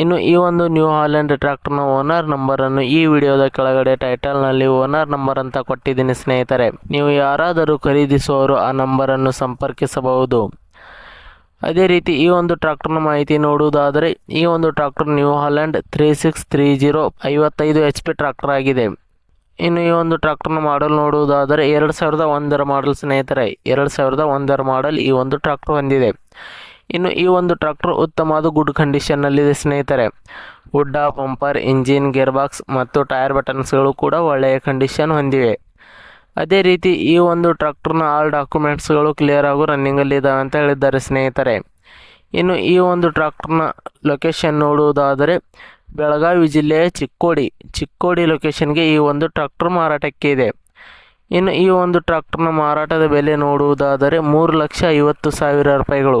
ಇನ್ನು ಈ ಒಂದು ನ್ಯೂ ಹಾಲೆಂಡ್ ಟ್ರ್ಯಾಕ್ಟರ್ನ ಓನರ್ ನಂಬರನ್ನು ಈ ವಿಡಿಯೋದ ಕೆಳಗಡೆ ಟೈಟಲ್ನಲ್ಲಿ ಓನರ್ ನಂಬರ್ ಅಂತ ಕೊಟ್ಟಿದ್ದೀನಿ ಸ್ನೇಹಿತರೆ. ನೀವು ಯಾರಾದರೂ ಖರೀದಿಸುವವರು ಆ ನಂಬರನ್ನು ಸಂಪರ್ಕಿಸಬಹುದು. ಅದೇ ರೀತಿ ಈ ಒಂದು ಟ್ರ್ಯಾಕ್ಟರ್ನ ಮಾಹಿತಿ ನೋಡುವುದಾದರೆ ಈ ಒಂದು tractor New Holland three six three zero ಐವತ್ತೈದು ಎಚ್ ಪಿ ಟ್ರ್ಯಾಕ್ಟರ್ ಆಗಿದೆ. ಇನ್ನು ಈ ಒಂದು ಟ್ರ್ಯಾಕ್ಟರ್ನ ಮಾಡಲ್ ನೋಡುವುದಾದರೆ ಎರಡು ಸಾವಿರದ ಒಂದರ ಮಾಡಲ್ ಸ್ನೇಹಿತರೆ. ಎರಡು ಸಾವಿರದ ಒಂದರ ಮಾಡಲ್ ಈ ಒಂದು ಟ್ರ್ಯಾಕ್ಟರ್ ಹೊಂದಿದೆ. ಇನ್ನು ಈ ಒಂದು ಟ್ರ್ಯಾಕ್ಟರ್ ಉತ್ತಮವಾದ ಗುಡ್ ಕಂಡೀಷನ್ನಲ್ಲಿದೆ ಸ್ನೇಹಿತರೆ. ಉಡ್ಡ ಪಂಪರ್ ಇಂಜಿನ್ ಗೇರ್ ಬಾಕ್ಸ್ ಮತ್ತು ಟೈರ್ ಬಟನ್ಸ್ಗಳು ಕೂಡ ಒಳ್ಳೆಯ ಕಂಡೀಷನ್ ಹೊಂದಿವೆ. ಅದೇ ರೀತಿ ಈ ಒಂದು ಟ್ರ್ಯಾಕ್ಟರ್ನ ಆಲ್ ಡಾಕ್ಯುಮೆಂಟ್ಸ್ಗಳು ಕ್ಲಿಯರ್ ಆಗು ರನ್ನಿಂಗಲ್ಲಿದ್ದಾವೆ ಅಂತ ಹೇಳಿದ್ದಾರೆ ಸ್ನೇಹಿತರೆ. ಇನ್ನು ಈ ಒಂದು ಟ್ರ್ಯಾಕ್ಟರ್ನ ಲೊಕೇಶನ್ ನೋಡುವುದಾದರೆ ಬೆಳಗಾವಿ ಜಿಲ್ಲೆಯ ಚಿಕ್ಕೋಡಿ. ಚಿಕ್ಕೋಡಿ ಲೊಕೇಶನ್ಗೆ ಈ ಒಂದು ಟ್ರ್ಯಾಕ್ಟರ್ ಮಾರಾಟಕ್ಕೆ ಇದೆ. ಇನ್ನು ಈ ಒಂದು ಟ್ರ್ಯಾಕ್ಟರ್ನ ಮಾರಾಟದ ಬೆಲೆ ನೋಡುವುದಾದರೆ ಮೂರು ಲಕ್ಷ ಐವತ್ತು ಸಾವಿರ ರೂಪಾಯಿಗಳು.